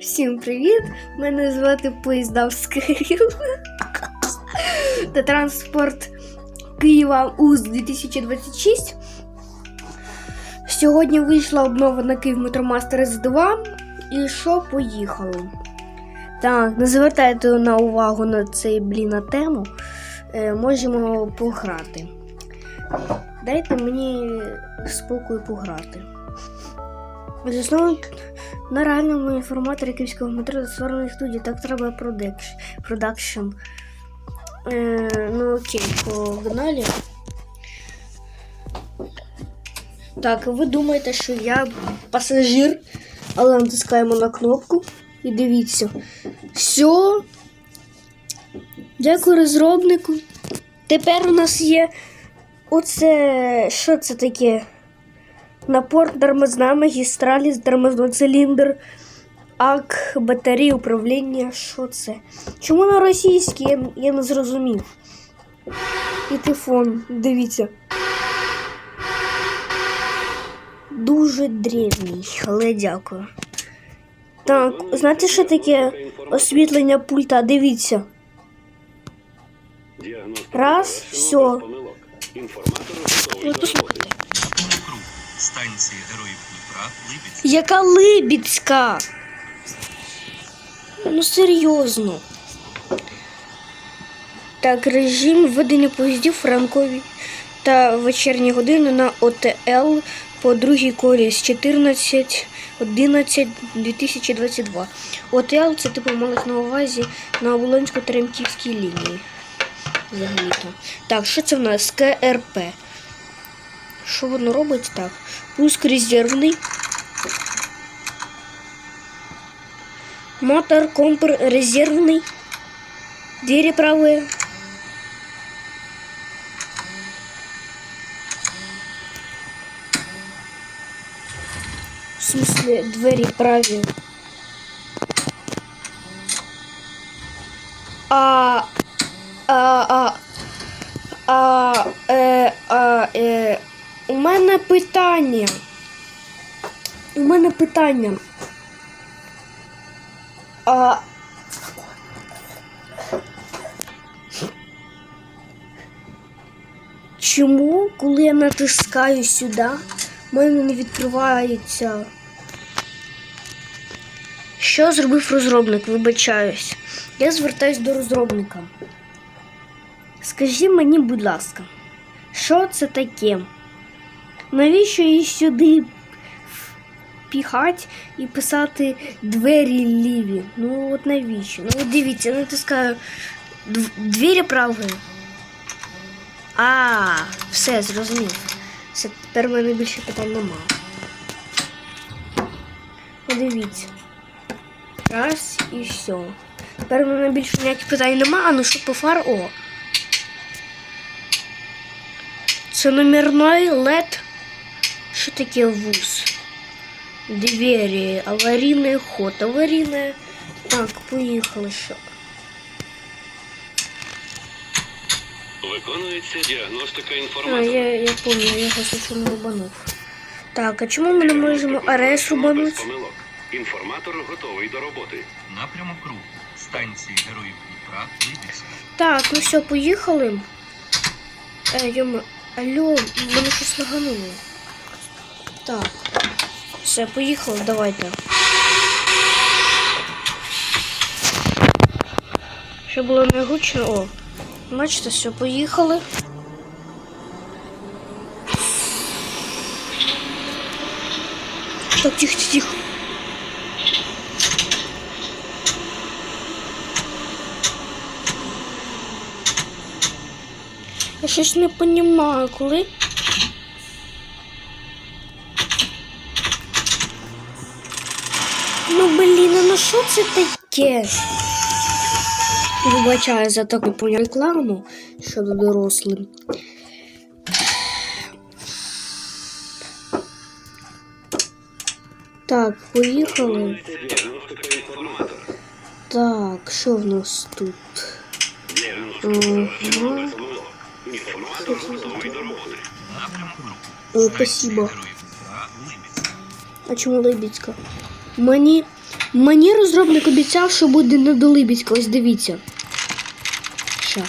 Всім привіт! Мене звати Поїздавський Кирил. та транспорт Києва УЗ 2026. Сьогодні вийшла обнова на Київ Метромастер С2. І що поїхало? Так, не звертайте на увагу на цей блін на тему. Е, можемо пограти. Дайте мені спокою пограти. Знову на реальному інформаторі київського метро створених студій так треба продакшн. Е, ну окей, погнали. Так, ви думаєте, що я пасажир, але натискаємо на кнопку і дивіться. Все. Дякую розробнику. Тепер у нас є оце. Що це таке? Напор тормозна магістраліс, тормозний циліндр, ак, батареї управління. Що це? Чому на російській? Я, я не зрозумів. І тифон, дивіться. Дуже древній, але дякую. Так, знаєте, що таке освітлення пульта? Дивіться. Раз, все. Станції Героїв Дніпра, Либідськ. Яка либідська? Ну серйозно. Так, режим введення поїздів ранкові та вечірні години на ОТЛ по другій колії з 14 11 2022. ОТЛ це типу малих на увазі на оболонсько теремківській лінії. Взагалі-то. Так, що це в нас? КРП. Що воно робить так? Пуск резервний. Мотор компр резервный. Двери правые. В смысле, двери правые. Питання. А... Чому, коли я натискаю сюди, в мене не відкривається? Що зробив розробник? Вибачаюсь. Я звертаюсь до розробника. Скажи мені, будь ласка, що це таке? Навіщо її сюди піхать і писати двері ліві. Ну от навіщо? Ну от дивіться, натискаю дв- двері правої. А, все, зрозумів. Все, тепер в мене більше питань нема. Подивіться. Раз і все. Тепер в мене більше ніяких питань нема, а ну що по фар о. Це номерной LED. Що таке вуз? Двери, аварийный ход, аварийная. Так, поїхали що. Виконується діагностика А, я, я помню, я його случайно рубанув. Так, а чому ми не можемо АРС рубанути? Помилок. Інформатор готовий до роботи. Напрямок рух станції Героїв Дніпра, Либідськ. Так, ну все, поїхали. Е, йома, алло, мене щось лагануло. Так. Все, поїхали, давайте. Ще було не. О, бачите, все, поїхали. Так, тихо, тихо. Я щось не розумію, коли. Що це таке? Вибачаю за таку рекламу щодо дорослим. Так, поїхали. Так, що в нас тут? О, спасибо. А чому Либідська? Мені Мені розробник обіцяв, що буде недолибісько. Ось дивіться. Що?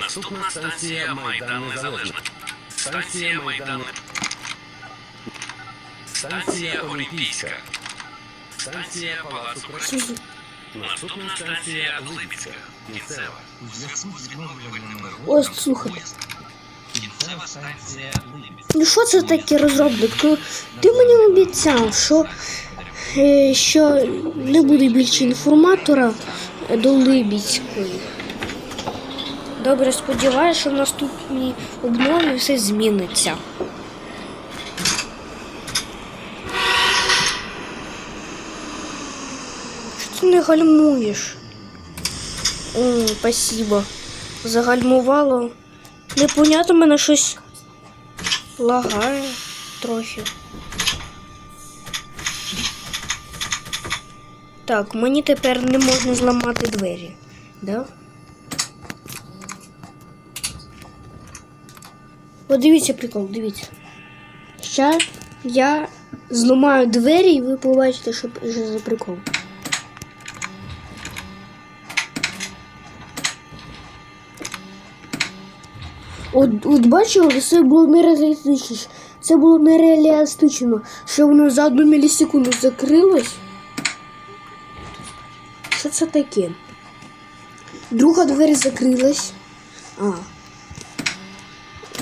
Наступна станція Майдан Незалежності. Станція Майдан. Станція Олімпійська. Станція Палацу Наступна станція Липецька. Кінцева. У зв'язку з відновлювальними Ось, роботами слухай. Кінцева станція Липецька. Ну що це таке розробник? Ну, Ти мені обіцяв, що, що не буде більше інформатора до Либіцької. Добре, сподіваюся, що в наступній обнові все зміниться. Що ти не гальмуєш? О, спасибо. Загальмувало. Непонятно, мене щось лагає трохи. Так, мені тепер не можна зламати двері. Да? О, дивіться прикол, дивіться. Ще я зламаю двері і ви побачите, що що за прикол. От, от бачили, це було нереалістично. Це було нереалістично, що воно за одну мілісекунду закрилось. Що це таке? Друга двері закрилась. А.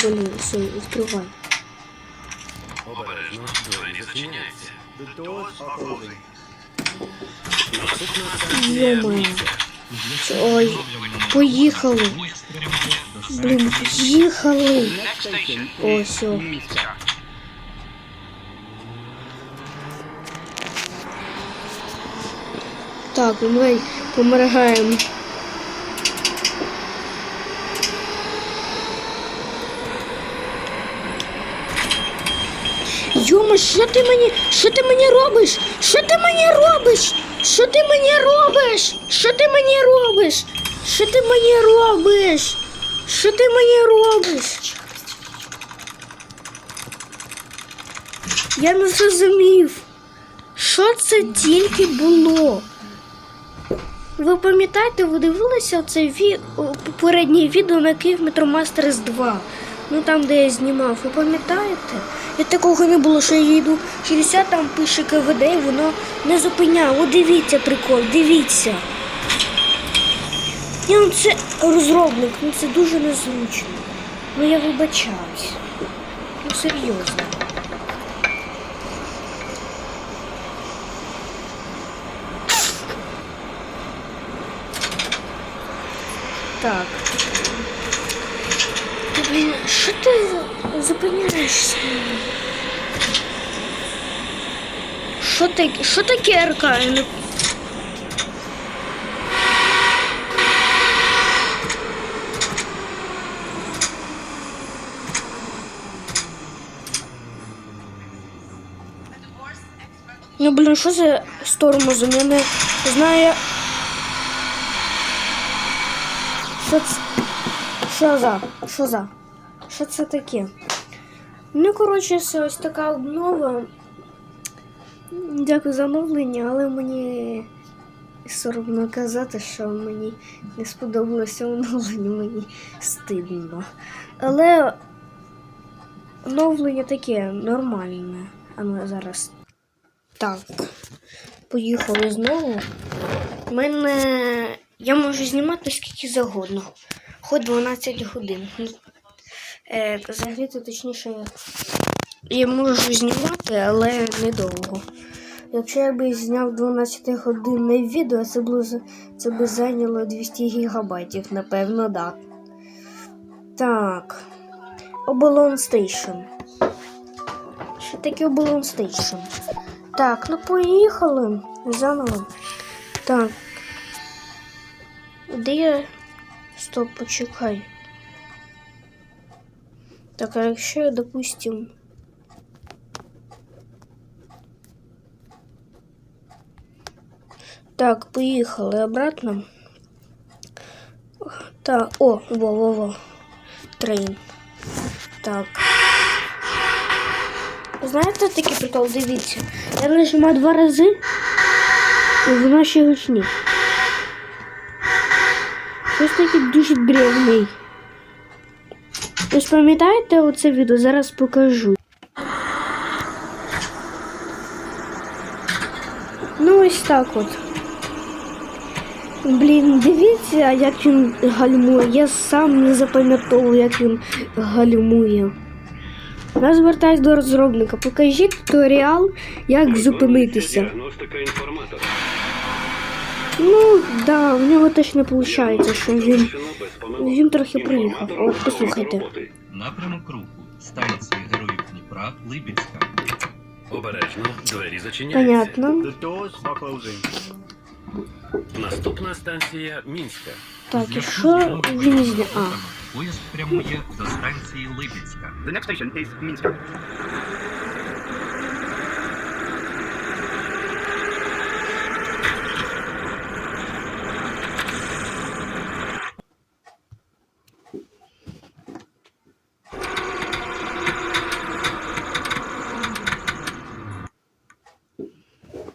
Блін, все, відкривай. Обережно. Двері зачиняються. Йо-моє. Ой, поїхали. Блін, поїхали. О, все. Так, ми помергаємо. Йома, що ти мені? Що ти мені робиш? Що ти мені робиш? Що ти мені робиш? Що ти мені робиш? Що ти мені робиш? Що ти мені робиш? Я не зрозумів. Що це тільки було? Ви пам'ятаєте, ви дивилися це ві... попереднє відео на Київ Метромастерс 2? Ну там, де я знімав, ви пам'ятаєте? І такого не було, що я йду 60, там пише КВД, і воно не зупиняло. О, дивіться прикол, дивіться. Ні, ну це розробник, ну це дуже незручно. Ну я вибачаюсь. Ну серйозно. Так. Та, блін, що ти зупиняєшся? Що таке? Що таке РК? Ну, блін, що за сторону з тормозом? Я не знаю. Що це? Що за? Що за? Що це таке? Ну, коротше, це ось така обнова. Дякую за оновлення, але мені соромно казати, що мені не сподобалося оновлення, мені стидно. Але оновлення таке нормальне. А ну зараз. Так. Поїхали знову. У мене. Я можу знімати скільки завгодно. Хоч 12 годин. Ну, Е, взагалі, то точніше, я можу знімати, але недовго. Якщо я би зняв 12 годинне відео, це було це би зайняло 200 гігабайтів, напевно, да. Так. Оболон Стейшн. Що таке Оболон Стейшн? Так, ну поїхали. Заново. Так. Де я? Стоп, почекай. Так, а якщо я, допустим. Так, поїхали обратно. Так, о, во-во-во. Трейн. Так. Знаєте такий прикол? Дивіться. Я нажимаю два рази. Вона ще гучні. Таке дуже древний. Ось пам'ятаєте оце відео? Зараз покажу. Ну, ось так от. Блін, дивіться, як він гальмує. Я сам не запам'ятовую, як він гальмує. Я звертаюсь до розробника. Покажіть туторіал, як зупинитися. Ну, да, в нього теж не виходить, що він. Він трохи. Інформатор От послухайте. Напрямок руху. Станції Героїв Дніпра, Либідська. Обережно, двері зачиняються. Понятно. Наступна станція Мінська. Так, і що він. А, Поїзд прямує до станції Либідська. The next station is Minsk.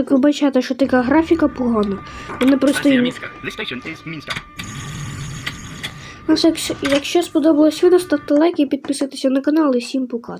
Так вибачайте, що така графіка погана. Вони просто Minsk. Ну, якщо, якщо сподобалось відео, ставте лайк і підписуйтесь на канал і всім пока.